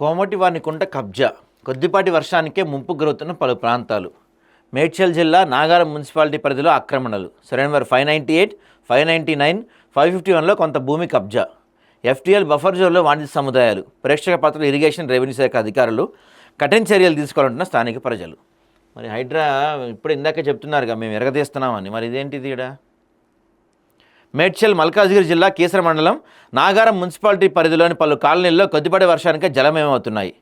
కోమటి వారినికుంట కబ్జా. కొద్దిపాటి వర్షానికే ముంపు గురవుతున్న పలు ప్రాంతాలు. మేడ్చల్ జిల్లా నాగారం మున్సిపాలిటీ పరిధిలో ఆక్రమణలు. సరైన number five ninety eight five ninety nine five fifty వన్లో కొంత భూమి కబ్జా. ఎఫ్టీఎల్ బఫర్ జోన్లో వాణిజ్య సముదాయాలు. ప్రేక్షక పాత్రలు ఇరిగేషన్ రెవెన్యూ శాఖ అధికారులు కఠిన చర్యలు తీసుకోవాలంటున్న స్థానిక ప్రజలు. మరి హైడ్రా ఇప్పుడు ఇందాక చెప్తున్నారుగా మేము ఎరగదీస్తున్నామని. మరి ఇదేంటిది ఇక్కడ మేడ్చల్ మల్కాజ్గిరి జిల్లా కీసర మండలం నాగారం మున్సిపాలిటీ పరిధిలోని పలు కాలనీల్లో కొద్దిపాటి వర్షానికి జలమయమవుతున్నాయి.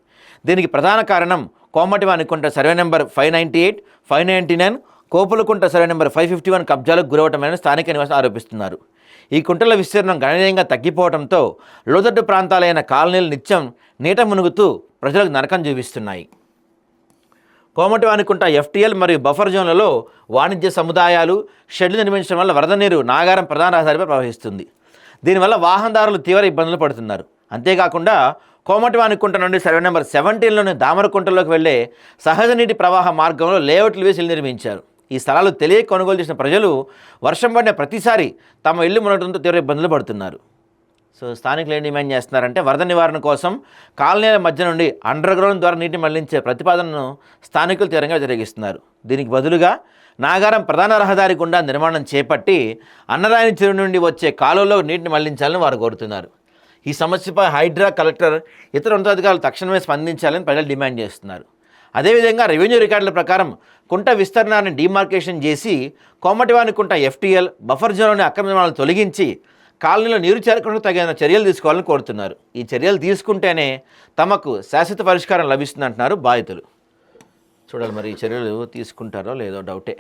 దీనికి ప్రధాన కారణం Komati Vanikunta survey number five ninety eight five ninety nine Kopulakunta survey number five fifty one కబ్జాలకు గురవటమని స్థానిక నివాసం ఆరోపిస్తున్నారు. ఈ కుంటల విస్తీర్ణం గణనీయంగా తగ్గిపోవడంతో లోతట్టు ప్రాంతాలైన కాలనీలు నిత్యం నీట మునుగుతూ ప్రజలకు నరకం చూపిస్తున్నాయి. కోమటి వానికుంట ఎఫ్టీఎల్ మరియు బఫర్ జోన్లలో వాణిజ్య సముదాయాలు షెడ్లు నిర్మించడం వల్ల వరద నీరు నాగారం ప్రధాన రహదారిపై ప్రవహిస్తుంది. దీనివల్ల వాహనదారులు తీవ్ర ఇబ్బందులు పడుతున్నారు. అంతేకాకుండా కోమటి వానికుంట నుండి సర్వే నెంబర్ సెవెంటీన్లోని దామరకుంటలోకి వెళ్ళే సహజ నీటి ప్రవాహ మార్గంలో లేఅవుట్లు వేసి నిర్మించారు. ఈ స్థలాలు తెలియ కొనుగోలు చేసిన ప్రజలు వర్షం పడిన ప్రతిసారి తమ ఇల్లు మునగడంతో తీవ్ర ఇబ్బందులు పడుతున్నారు. సో స్థానికులు ఏం డిమాండ్ చేస్తున్నారంటే వరద నివారణ కోసం కాలనీల మధ్య నుండి అండర్ గ్రౌండ్ ద్వారా నీటిని మళ్ళించే ప్రతిపాదనను స్థానికులు తీవ్రంగా వ్యతిరేకిస్తున్నారు. దీనికి బదులుగా నాగారం ప్రధాన రహదారి గుండా నిర్మాణం చేపట్టి అన్నరాయని చెరువు నుండి వచ్చే కాలువలో నీటిని మళ్ళించాలని వారు కోరుతున్నారు. ఈ సమస్యపై హైడ్రా కలెక్టర్ ఇతర ఉన్నతాధికారులు తక్షణమే స్పందించాలని ప్రజలు డిమాండ్ చేస్తున్నారు. అదేవిధంగా రెవెన్యూ రికార్డుల ప్రకారం కుంట విస్తరణాన్ని డిమార్కేషన్ చేసి కోమటివాని కుంట ఎఫ్టీఎల్ బఫర్ జోన్లోని అక్రమ నిర్మాణాలు తొలగించి కాలనీలో నీరు చేరకుండా తగిన చర్యలు తీసుకోవాలని కోరుతున్నారు. ఈ చర్యలు తీసుకుంటేనే తమకు శాశ్వత పరిష్కారం లభిస్తుందంటున్నారు బాధితులు. చూడాలి మరి ఈ చర్యలు తీసుకుంటారో లేదో డౌటే.